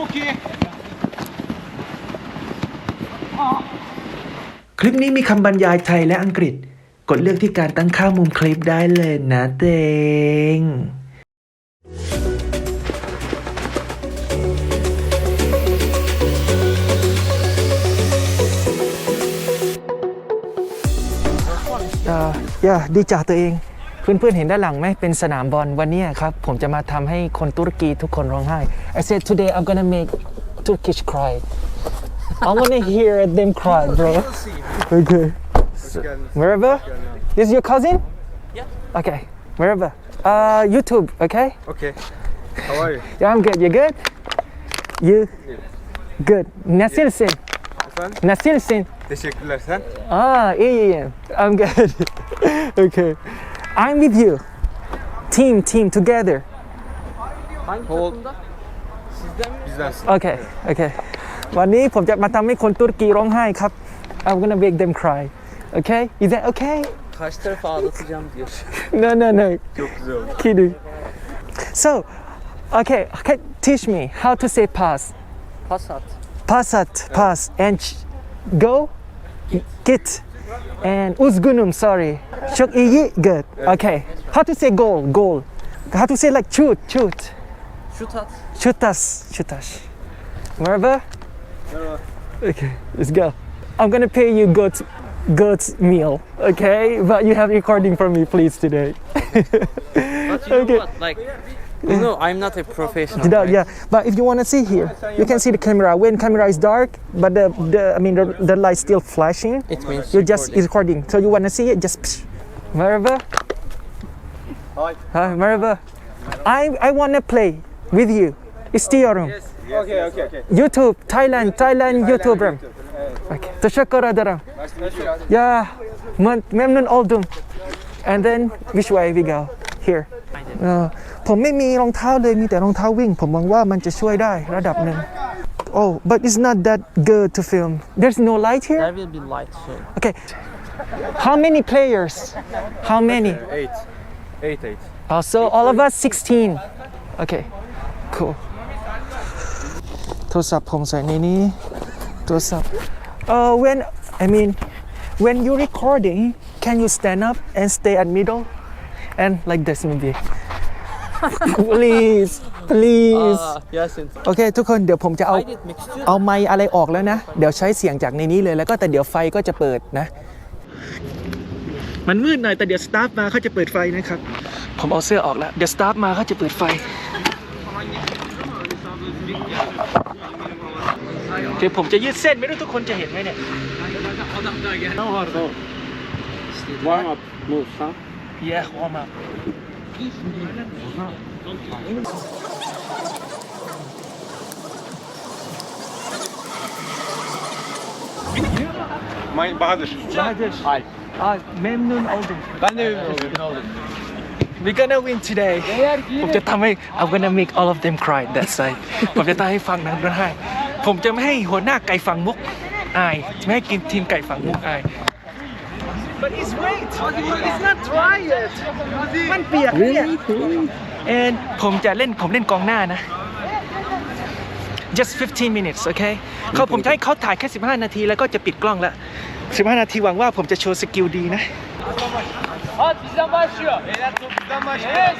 Çok iyi. คลิปนี้มีคำบรรยายไทยและอังกฤษ กดเลือกที่การตั้งค่ามุมคลิปได้เลยนะเตงอ่าอย่าดีจ่าตัวเอง เพื่อนๆเห็นด้านหลังไหมเป็นสนามบอลวันเนี้ยครับ ผมจะมาทำให้คนตุรกีทุกคนร้องไห้ I said today I'm gonna make Turkish cry I wanna hear them cry bro okay wherever this is your cousin yeah okay wherever uh YouTube okay Okay. How are you? yeah I'm good you good you good Nasılsın Efendim? Nasılsın Teşekkürler sen. Ah, iyiyim. I'm good. okay. I'm with you. Team, team together. Hold. Bizdensin. Okay, okay. วันนี้ผมจะมาทำให้คนตุรกีร้องไห้ครับ I'm gonna make them cry. Okay? Is that okay? Kaç tarafa ağlatacağım diyor. No, no, no. Çok güzel oldu. Kidding. So, okay, okay, teach me how to say pass. Pas at. Pass at, pass, and ch- go, git, and uzgunum, sorry. Çok iyi, good. Okay. How to say goal, goal. How to say like shoot, shoot. Şut at. Shoot us, shoot us. Merhaba. Okay, let's go. I'm gonna pay you good, good meal, okay? But you have recording for me, please, today. But you Okay. know what? Like, you know, I'm not a professional. No, right? yeah, but if you want to see here, you can see the camera. When camera is dark, but the, the I mean the, the light still flashing. It means you're just recording. recording. So you want to see it? Just psh. Merhaba. Hi. Hi, merhaba. I I want to play with you. İstiyorum. Okay, okay, okay. YouTube, Thailand, Thailand YouTuber. Okay. Teşekkür ederim. Nice to meet you. Ya, mem- memnun oldum. And then which way we go? Here. เออผมไม่มีรองเท้าเลยมีแต่รองเท้าวิ่ง ผมหวังว่ามันจะช่วยได้ระดับหนึ่ง Oh, but it's not that good to film. There's no light here? There will be light soon. Okay. How many players? How many? Eight. Eight, eight. Oh, so all of us 16. Okay. Cool. โทรศัพท์ผมใส่ในนี้โทรศัพท์ Uh, when I mean when you recording can you stand up and stay at middle And like this maybe please please Aa, Yasin. โอเคทุกคนเดี๋ยวผมจะเอา I did mixture. เอาไมค์อะไรออกแล้วนะ เดี๋ยวใช้เสียงจากในนี้เลยแล้วก็แต่เดี๋ยวไฟก็จะเปิดนะ มันมืดหน่อยแต่เดี๋ยวสตาฟมาเขาจะเปิดไฟนะครับ ผมเอาเสื้อออกแล้วเดี๋ยวสตาฟมาเขาจะเปิดไฟเดี๋ยวผมจะยืดเส้นไม่รู้ทุกคนจะเห็นไหมเนี่ย Warm up moves, huh? Yeah warm up My Bahadır. Bahadır. Alp. Aa, memnun oldum Ben de memnun oldum. We're gonna win today ผมจะทำให้ I'm gonna make all of them cry that's right ผมจะทำให้ฟังนั้นร้องไห้ ผมจะไม่ให้หัวหน้าไก่ฝังมุกอายจะไม่ให้กินทีมไก่ฝังมุกอาย But it's wet it's not dry yet มันเปียกเนี่ย and ผมจะเล่นผมเล่นกองหน้านะ just 15 minutes โอเคเขาผมจะให้เขาถ่ายแค่ 15 นาทีแล้วก็จะปิดกล้องแล้ว15 นาทีหวังว่าผมจะโชว์สกิลดีนะ Hadi bizden başlıyor. Beyler top bizden başlıyor.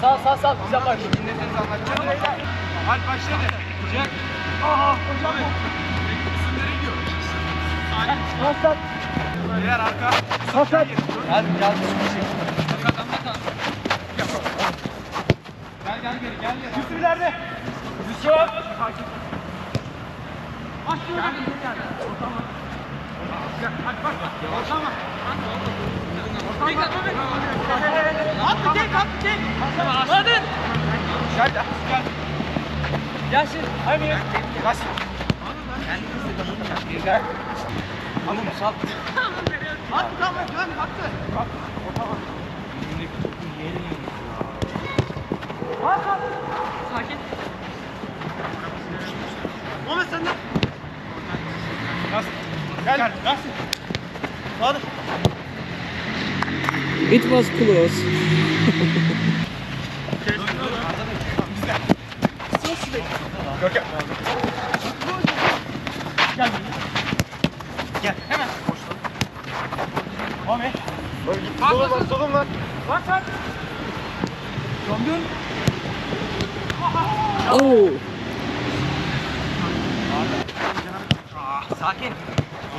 Sağ sağ sağ bizden başlıyor. Alp başladı. Çek. Aha hocam. Hasat, Beyler arka. hasat. Hadi gel. Arkadan da kal. Gel gel geri gel geri. Yusuf ileride. Yusuf. Başlıyor. Ortama. Gel, hadi bak. Ortama. Ortama. Attı tek attı tek. Hadi. Gel gel. Gel. Yasin, hadi. Yasin. Gel. Anladın mı? Sal. Attı tamam dön attı. Bak. Ortama. Hakan. Sakin. Mehmet sen de. Yasin. Gel. Yasin. Hadi. It was close. Gel hemen koşalım. Mami. Böyle git solun var solun var. Bak bak. Döndün. Oo. Ah, sakin.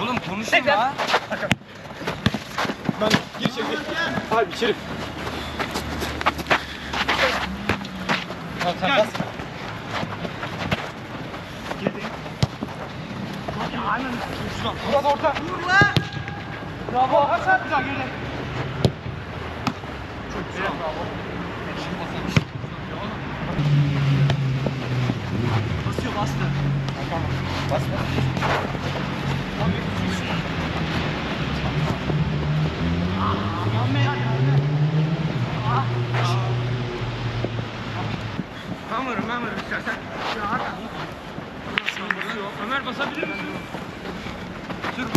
Oğlum konuşun ya. Ben gir içeri. Abi içeri. Tamam sen bas. Murat orta. Vur lan. Bravo. Hasan. Güzel geride. Çok güzel. Bravo. Basıyor bastı. Bas bas. Memur, memur istersen. Ömer basabilir misin? Sür.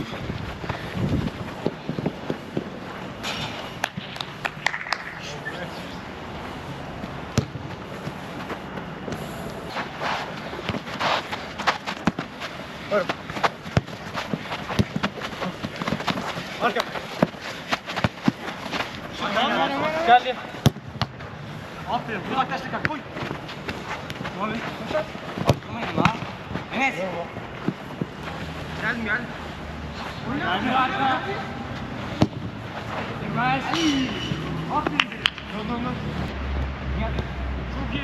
Arka. Geldi. Aferin. Uzaklaştı kalk. Koy. Muhammed. Koşar. Atlamayın la. Enes. Geldim geldim. Geldim. Enes. Aferin. Dön dön dön. Gel. Çok iyi.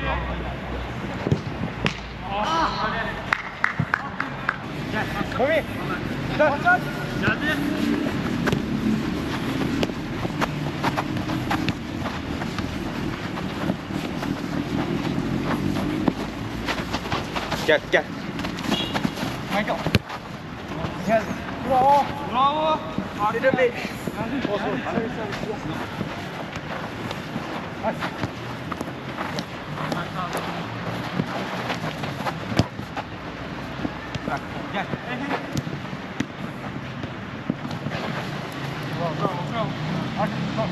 Ah. Gel. Mami. Gel. Geldi. Gel gel. Michael. Gel. Bravo. Bravo. Harika bir. Olsun. Bak, Gel. Bravo, bravo, bravo. Hadi, bravo.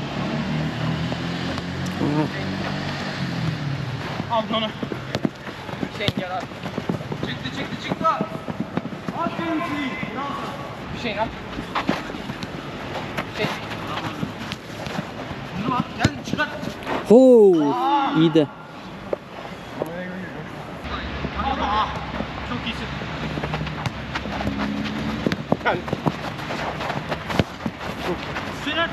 Al onu. Hüseyin gel abi. Çıktı çıktı çıktı. Aferin Hüseyin. Bravo. Hüseyin al. Hüseyin. Bunu at gel çıkart. Oo. İyi de. Ah, Çok iyisin. Gel. Çok. Sürer.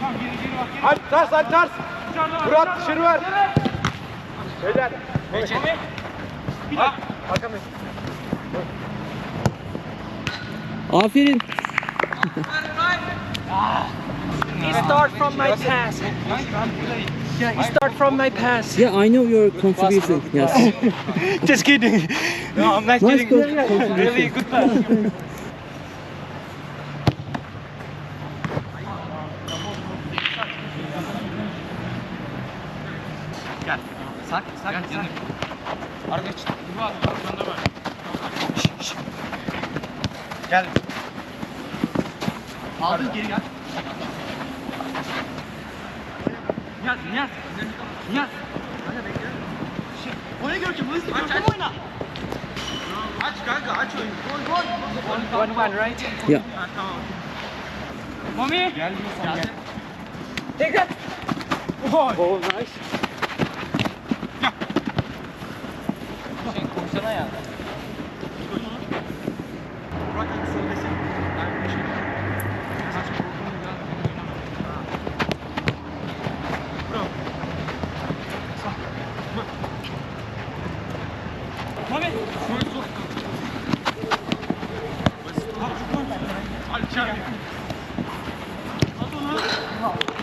Tamam geri geri bak. Geri. Hadi ters hadi ters. Murat dışarı ver. Beyler. Geçin. Bir daha. Arkamdayım. Aferin. He start from my pass. Yeah, he start from my pass. Yeah, I know your contribution. Yes. Just kidding. No, I'm not Nice kidding. contribution. Really good pass. Gel. Sak, sak, sak. Arka geç. Bu arkanda var. Gel. Aldın geri gel. Niyaz, Niyaz. Niyaz. Hadi bekle. Şey, oyna Görkem, hızlı Görkem oyna. Aç kanka, aç oyunu. Gol, gol. One one, right? Yeah. Ha, tamam. Mami. Gel, gel. Take that. Oh nice.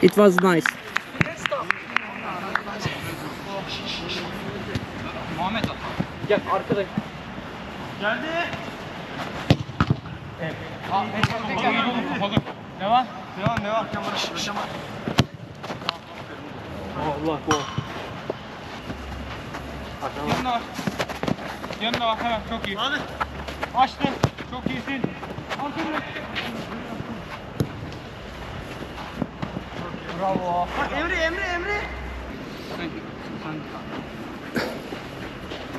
It was nice. Muhammed. Gel arkadayım. Geldi. Evet. Aa. Devam. Devam, devam. Kamera, kamera. Allah bu. Yanına bak. Yanına bak hemen çok iyi. Hadi. Açtın. Çok iyisin. Arkada. Bravo. Bak Emre, Emre, Emre.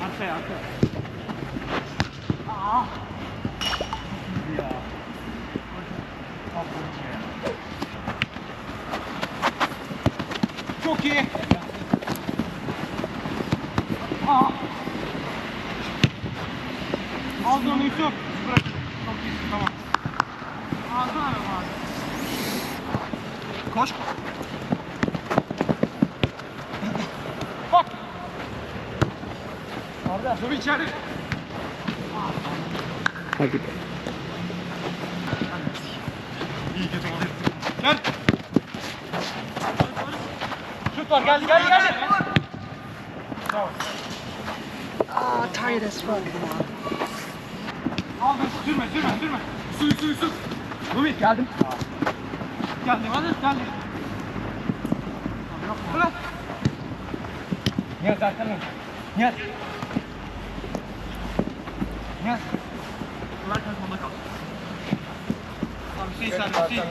Arkaya, arkaya. Aa. Ya. Aferin ya. Çok iyi. Aa. Aldın onu Yusuf. Bırakın. Çok iyisin tamam. Aldın abi abi. Koş. Bak. Arda. Dur içeri. Hadi be. İyi kötü oldu. Gel. Şut var geldi geldi geldi. Ah, tired as fuck. Aldın sürme sürme sürme. Su su su. Rumi geldim. Geldim hadi geldim. Bırak. Nihat arkana. Nihat. Nihat. Bırak kanka kal. Abi şey sen şey.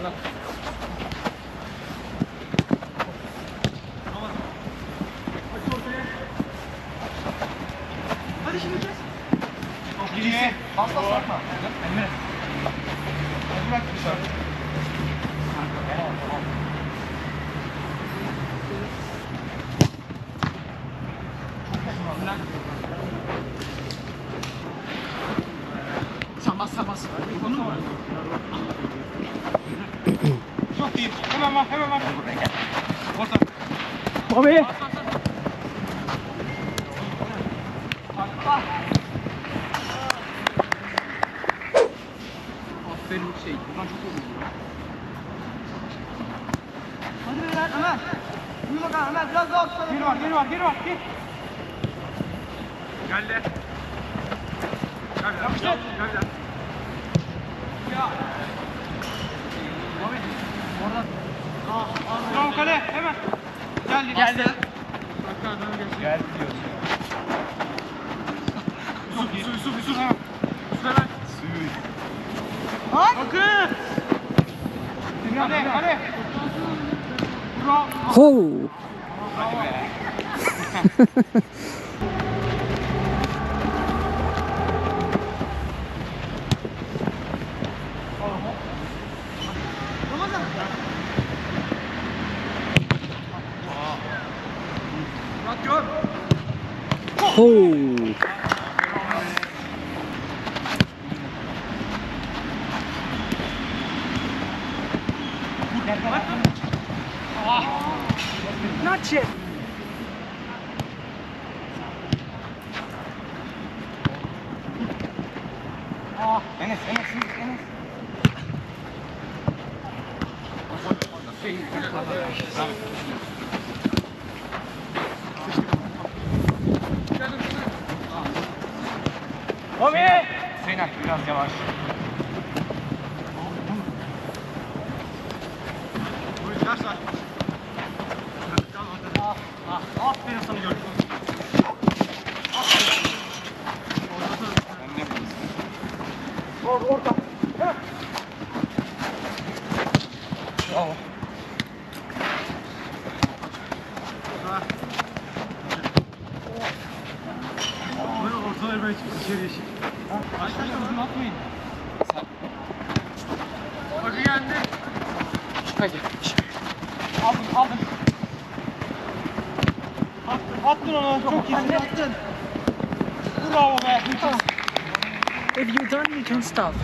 Hadi şimdi kes. Çok iyi. Fazla sorma. Emre. Bırak dışarı. Sen bas sen bas. Konu mu? Çok iyi. Hemen bak hemen bak. Orta. Bobby. Aferin şey. Buradan çok iyi oluyor. Hadi beyler Ömer. Buyur bakalım Ömer biraz daha tutalım. Geri var geri var geri var. Gir. Geldi. Gel bir Yapıştır. Gel bir daha. Ya. Abi. Oradan. Bravo kale hemen. Geldi. Geldi. Geldi diyorsun. Yusuf, Yusuf, Yusuf, Yusuf. Yusuf hemen. Bakın. Hadi, hadi. Bravo. Oh. ほう。ほう。shit. Böyle ortalar ben çıkıp içeri yeşil. Arkadaşlar uzun atmayın. Bakı geldi. Hadi. Aldın, aldın. Attın, attın onu. Çok iyisin, attın. Bravo be. If you're done, you can stop.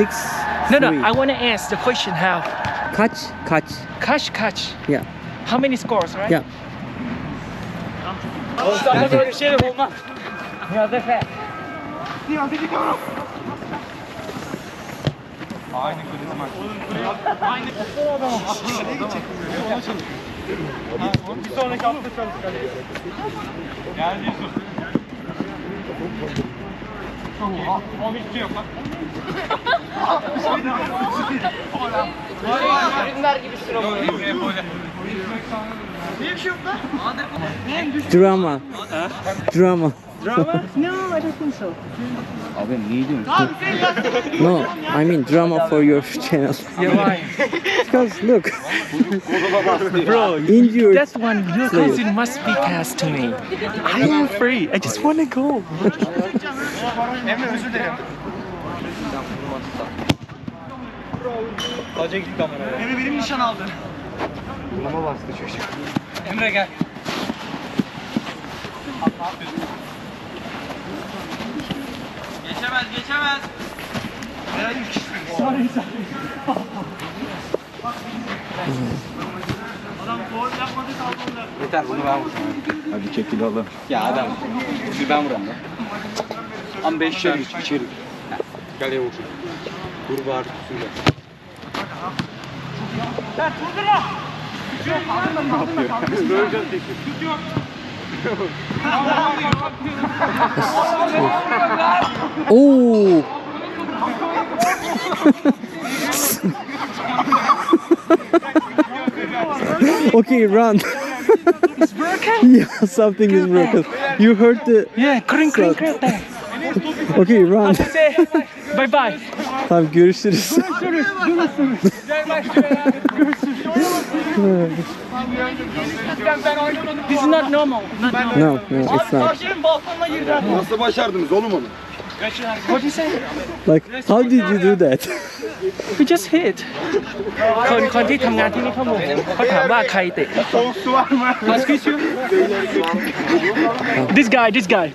Six. No, no, three. I want to ask the question how. Kaç? Kaç? Catch, catch. Yeah. How many scores, right? Yeah. Sana böyle şeyler olmaz. Biraz Efe. Bir sonraki hafta çalış kaleye. Geldi Yusuf. Ama hiçbir şey yok lan. Drama. Drama. No, I mean drama for your channel. Yeah, why? Because look, Bro, injured. That's one your cousin must be passed to me. I am free. I just want to go. Emre özür dilerim. Hoca gitti kameraya. Emre benim nişan aldı. Emre gel. Geçemez geçemez. Meral üç kişi. Adam gol yapmadı kaldı onda. Yeter bunu ben vurayım. Hadi çekil oğlum. Ya adam. Bir ben vurayım lan. Ama beş içeri git içeri. Heh, Kaleye vur. Vur bari tutsun Oh. okay, run. it's broken. yeah, something is broken. You heard the. Yeah, kırın kırın kırın. Okay, run. Bye bye. Tamam görüşürüz. This is not normal. no, no, it's not. Balkonuna. Nasıl başardınız oğlum onu? What do you say? Like, how did you do that? We just hit คนคนที่ทำงานที่นี่เขาบอกเขาถามว่าใครเตะ Soğuk su var mı? Excuse you This guy this guy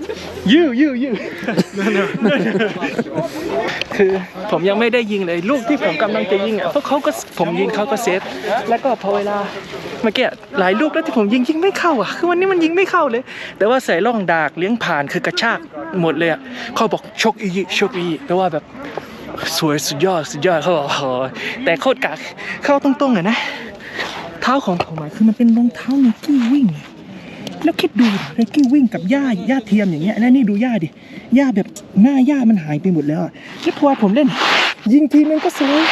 you you you คือผมยังไม่ได้ยิงเลยลูกที่ผมกำลังจะยิงอะเพราะเขาก็ผมยิงเขาก็เซฟแล้วก็พอเวลาเมื่อกี้หลายลูกแล้วที่ผมยิงยิงไม่เข้าอะคือวันนี้มันยิงไม่เข้าเลย แต่ว่าใส่ร่องดากเลี้ยงผ่านคือกระชากหมดเลยอะเขาบอกชกอีชกอีแปลว่าแบบสวยสุดยอดสุดยอดเขาบอกแต่โคตรกากเข้าตรงๆอะนะเท้าของผมอะคือมันเป็นรองเท้าไนกี้วิ่ง แล้วคิดดูไนกี้วิ่งกับหญ้าหญ้าเทียมอย่างเงี้ยแล้วนี่ดูหญ้าดิหญ้าแบบหน้าหญ้ามันหายไปหมดแล้วอะแล้วพอผมเล่น ยิงทีมันก็สวย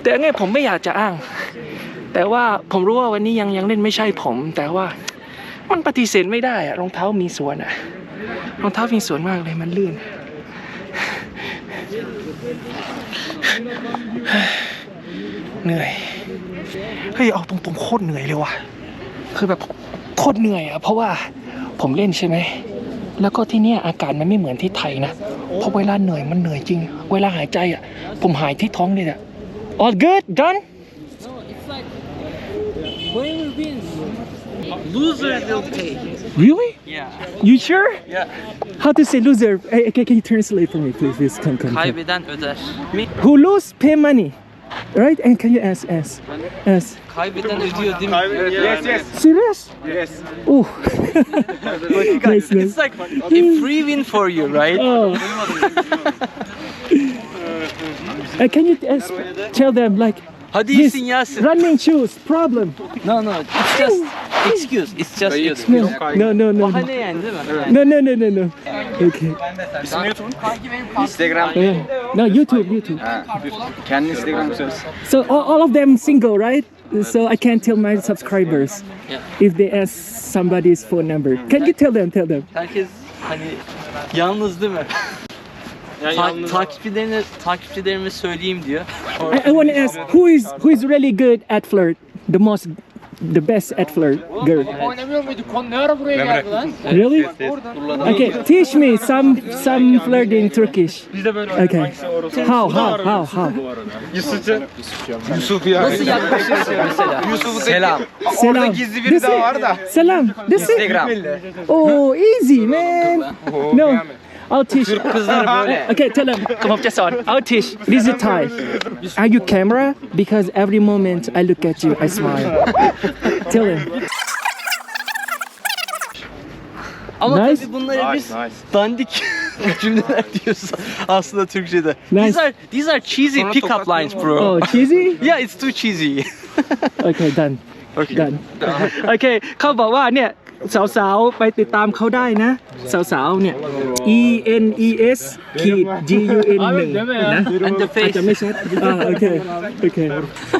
แต่ไงผมไม่อยากจะอ้าง แต่ว่าผมรู้ว่าวันนี้ยังยังเล่นไม่ใช่ผม แต่ว่ามันปฏิเสธไม่ได้อะรองเท้ามีสวนอะรองเท้ามีสวนมากเลยมันลื่น เหนื่อย เฮ้ย เอาตรงๆโคตรเหนื่อยเลยว่ะ คือแบบโคตรเหนื่อยอะเพราะว่าผมเล่นใช่ไหม แล้วก็ที่เนี่ยอากาศมันไม่เหมือนที่ไทยนะ เพราะเวลาเหนื่อยมันเหนื่อยจริง เวลาหายใจอะผมหายที่ท้องเลยอะ all good done Whoever wins. Loser will pay. really Yeah. you sure Yeah. how to say loser hey, can, can you translate for me please please come come, come. Kaybeden öder. Mi? who lose pay money right and can you ask ask ask Kaybeden ödüyor değil mi? Yes yes. serious Yes. oh nice nice It's like a free win for you, right? Oh. Uh, can you uh, tell them like Hadi this iyisin Yasin. running shoes problem? No no, it's just excuse. It's just excuse. No, no, no, no, no, Bahane yani değil mi? no, no, no, no, no. Okay. Instagram. Yeah. No, YouTube, YouTube. Ha, kendi Instagram söz. So all, all of them single, right? So I can't tell my subscribers Yeah. if they ask somebody's phone number. Can you tell them? Tell them. Herkes hani yalnız değil mi? Ta- takipçilerine takipçilerime söyleyeyim diyor. I, I want to ask who is who is really good at flirt, the most, the best at flirt girl. Oynamıyor muyduk? Kon ne ara buraya geldi lan? Really? Okay, teach me some some flirt in Turkish. Okay. How how how how? Yusuf ya. Nasıl yaklaşırsın mesela? Yusuf selam. Selam. gizli biri This daha is- var da. Salam. This is Instagram. oh easy man. No. I'll teach. Kızları böyle. Okay, tell them. Come up, just on. I'll teach. This is Thai. Are you camera? Because every moment I look at you, I smile. tell them. Ama Nice. tabii bunları biz Nice, nice. dandik Cümleler diyorsun aslında Türkçe'de. Nice. These are these are cheesy pickup lines bro. Oh, cheesy? Yeah, it's too cheesy. Okay, done. Okay. Done. โอเค เขาบอกว่าเนี่ย สาวๆ ไปติดตามเขาได้นะ สาวๆ เนี่ย E N E S ขีด G U N หนึ่งนะ And the อาจ face. จะไม่ชัดอ่าโอเค โอเค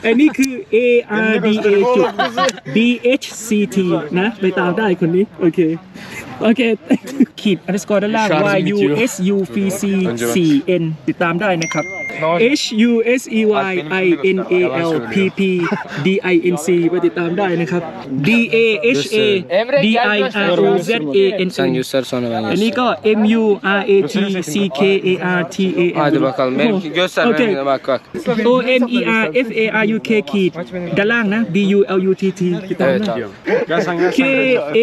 อันนี้คือ A R D A จุด B H C T นะ ไปตามได้คนนี้ โอเค โอเค ขีด underscore ด้านล่าง Y U S U V C C N ติดตามได้นะครับ H U S E Y I N A L P P D I N C ไปติดตามได้นะครับ D A H A D I R O Z A N Sen N göster sonra ben อันนี้ก็ M U R A T C K A R T A N Hadi bakalım. Benimki göster Okay. benimkine bak bak. O M E R F A R U K ขีดด้านล่างนะ B U L U T T ติดตาม Evet ได้ abi. K A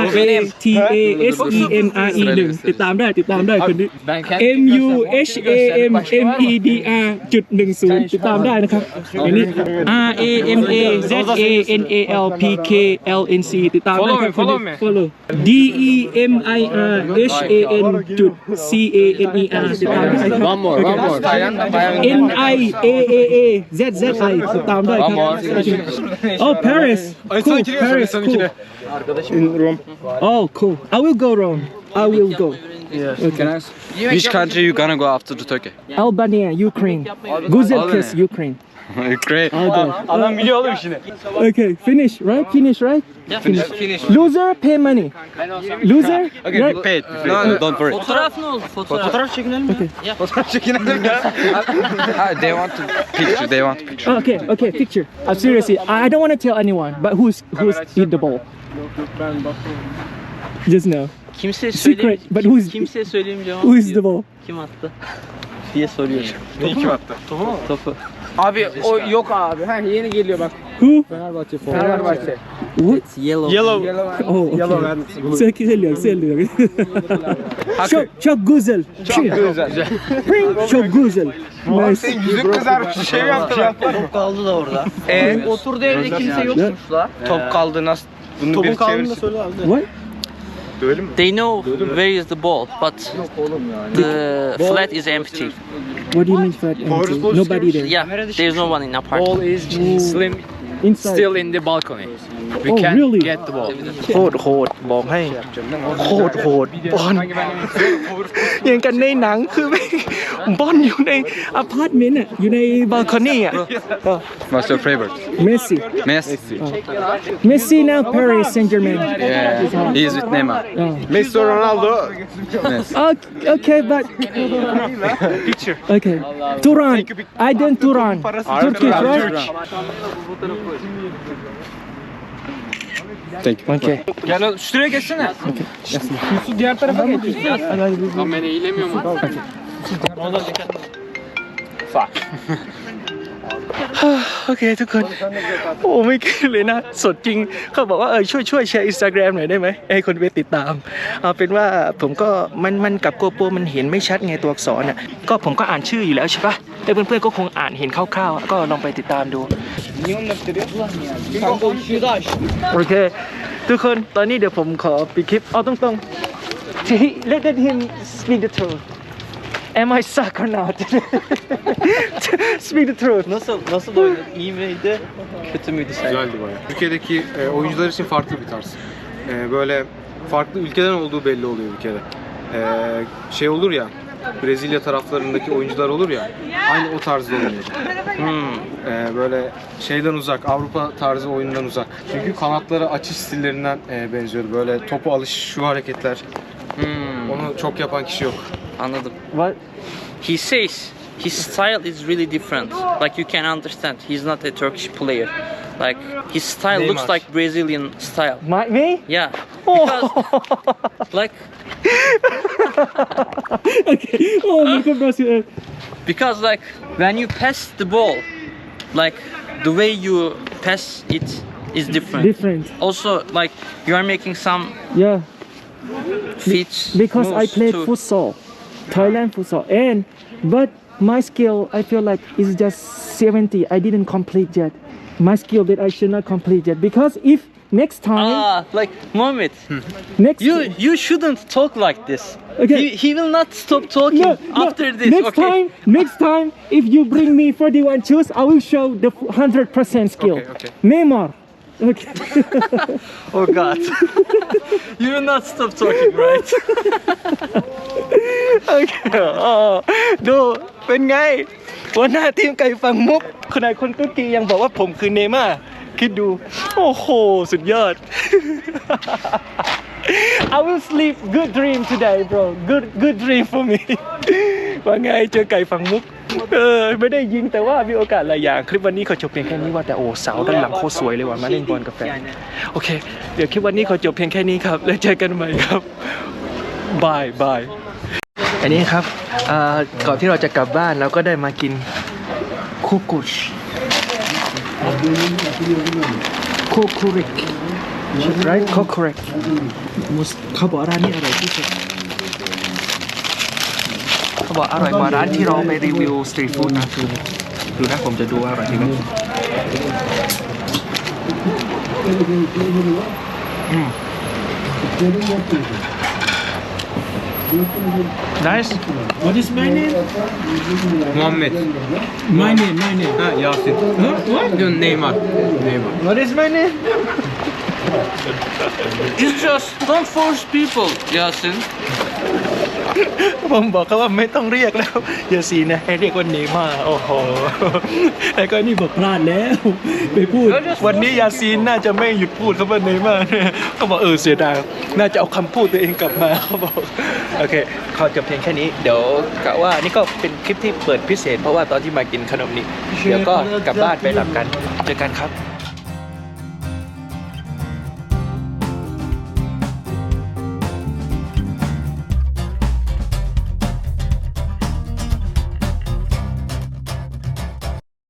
R A T A S E M R E หนึ่งติดตามได้ติดตามได้คนนี้ Ben kendim M U H A M M E D R จุดหนึ่งศูนย์ติดตามได้นะครับอันนี้ R A M A Z A N A L P K L N C ติดตามได้ครับคนนี้ follow D E M I R H A N จุด C A N E R ติดตามได้ครับ One more, one more. Dayan, dayan. N I A A A Z Z I ติดตามได้ครับ Oh Paris cool Paris cool In Rome. Oh cool I will go Rome I will go which country you gonna go after to Turkey? Albania Ukraine Guzelkes Ukraine Great. Adam biliyor oğlum işini. Okay finish right finish right Yeah, finish. Finish. Loser pay money Loser Okay, right? we paid. we paid. Don't worry. Fotoğraf ne oldu? Fotoğraf. Fotoğraf çekinelim mi? Ya. Fotoğraf çekinelim ya. Ah, they want to picture. They want picture. Okay, okay, picture. I'm seriously, I I don't want to tell anyone, but who's who's hit the ball? Just know. Kimse söyle Secret, but who is- Who is the ball? Kim attı? diye soruyor. Neyi kim attı? Topu mu? Topu. Abi o yok abi. Ha yeni geliyor bak. Who? Fenerbahçe formu. Fenerbahçe. Who? Yellow. Yellow. Oh, okay. Yellow ben. Söyle- söylüyor, söylüyor. Çok şey. çok güzel. Çok güzel. Çok güzel. Nice. Senin yüzük kızarmış şey mi yaptılar? Top kaldı da orada. Ee, Oturdu evde kimse yok. Top kaldı nasıl? Bunu Topun bir da çevirsin. söyle abi. What? They know where is the ball, but the flat is empty. What do you mean flat empty? Nobody there. Yeah, there's no one in apartment. Ball is slim Inside. still in the balcony. We Oh, can really? get the ball. โคตรโหดบอกให้ โคตรโหดบอลอย่างกันในหนังคือไม่บอลอยู่ในอพาร์ตเมนต์อะอยู่ในบาลคอนี่อะ What's your favorite? เมสซี่ Messi. เมสซี่ now Paris Saint Germain Yeah. He is with Neymar. Messi Ronaldo. okay, okay but okay Turan I don't Turan Turkish right Thank you. okay Gel oğlum, şuraya geçsene. Şu diğer tarafa geç. Lan beni eğilemiyor mu? โอเคทุกคน โอ้ไม่ขึ้นเลยนะ สดจริงเขาบอกว่าเออช่วยช่วยแชร์อินสตาแกรมหน่อยได้ไหมให้คนไปติดตาม เอาเป็นว่าผมก็มันมันกับโกโปรมันเห็นไม่ชัดไงตัวอักษรอะก็ผมก็อ่านชื่ออยู่แล้วใช่ปะแต่เพื่อนๆก็คงอ่านเห็นคร่าวๆ ก็ลองไปติดตามดูโอเค ทุกคนตอนนี้เดี๋ยวผมขอปิดคลิปเอาตรงๆ let him speak the truth Am I suck or not? Speak the truth. Nasıl nasıl oynadı? İyi miydi? Kötü müydü sen? Güzeldi bayağı. Türkiye'deki e, oyuncular için farklı bir tarz. E, böyle farklı ülkeden olduğu belli oluyor bir kere. E, şey olur ya, Brezilya taraflarındaki oyuncular olur ya, aynı o tarzda oynuyor. Hmm. E, böyle şeyden uzak, Avrupa tarzı oyundan uzak. Çünkü kanatları açış stillerinden e, benziyordu. Böyle topu alış, şu hareketler. Hmm. Onu çok yapan kişi yok. Anladım. What? He says his style is really different. Like you can understand, he's not a Turkish player. Like his style looks Neymar. like Brazilian style. My, me? Yeah. Oh. Because like okay. Oh my god, Brazil. because like when you pass the ball, like the way you pass it is different. Different. Also, like you are making some Yeah. feet Because I moves played to- futsal, Thailand futsal, and but my skill I feel like is just 70. I didn't complete yet. My skill that I should not complete yet because if next time Ah, like Mohammed, next you you shouldn't talk like this. Okay. He, he will not stop talking No, no, after this. Next okay. time, next time, if you bring me 41 shoes, I will show the 100% skill. Okay, okay. Neymar. Okay. Oh God. you will not stop talking, right? โอเคอ๋อดูเป็นไงหัวหน้าทีมไก่ฟังมุกขนาดคนตุรกียังบอกว่าผมคือเนย์ม่าร์คิดดู โอ้โห สุดยอด I will sleep good dream today bro good good dream for me ว่าไงเจอไก่ฟังมุก เออไม่ได้ยิงแต่ว่ามีโอกาสหลายอย่างคลิปวันนี้ขอจบเพียงแค่นี้ว่าแต่โอ้เสาด้านหลังโคตรสวยเลยว่ะมาเล่นบอลกับแฟนโอเค เดี๋ยวคลิปวันนี้ขอจบเพียงแค่นี้ครับ แล้วเจอกันใหม่ครับบายบายอันนี้ครับอ่าก่อนที่เราจะกลับบ้านเราก็ได้มากินคุกุชโคคุริก right โคคุริกมุสเขาบอกร้านนี้อร่อยที่สุดเขา บอกอร่อยกว่าร้านที่เราไปรีวิวสตรีทฟู้ดนะคือดูนะผมจะดูว่าอร่อยจริงไหมอืม nice What is my name? Muhammed. My name, my name. Ha Yasin. What? Diyorsun Neymar. Neymar. what is my name It's just don't force people, Yasin. ผมบอกเขาว่าไม่ต้องเรียกแล้วอย่าสีนะ ให้เรียกว่าเนม่าโอ้โหแล้วก็นี่บอกพลาดแล้วไปพูด วันนี้ยาซีนน่าจะไม่หยุดพูดคำว่าเนยม่าเนี่ยเขาบอกเออเสียดายน่าจะเอาคำพูดตัวเองกลับมาเขาบอกโอเคขอจบเพียงแค่นี้เดี๋ยวกะว่านี่ก็เป็นคลิปที่เปิดพิเศษ เพราะว่าตอนที่มากินขนมนี้เดี๋ยวก็กลับบ้านไปหลับกันเจอกันครับ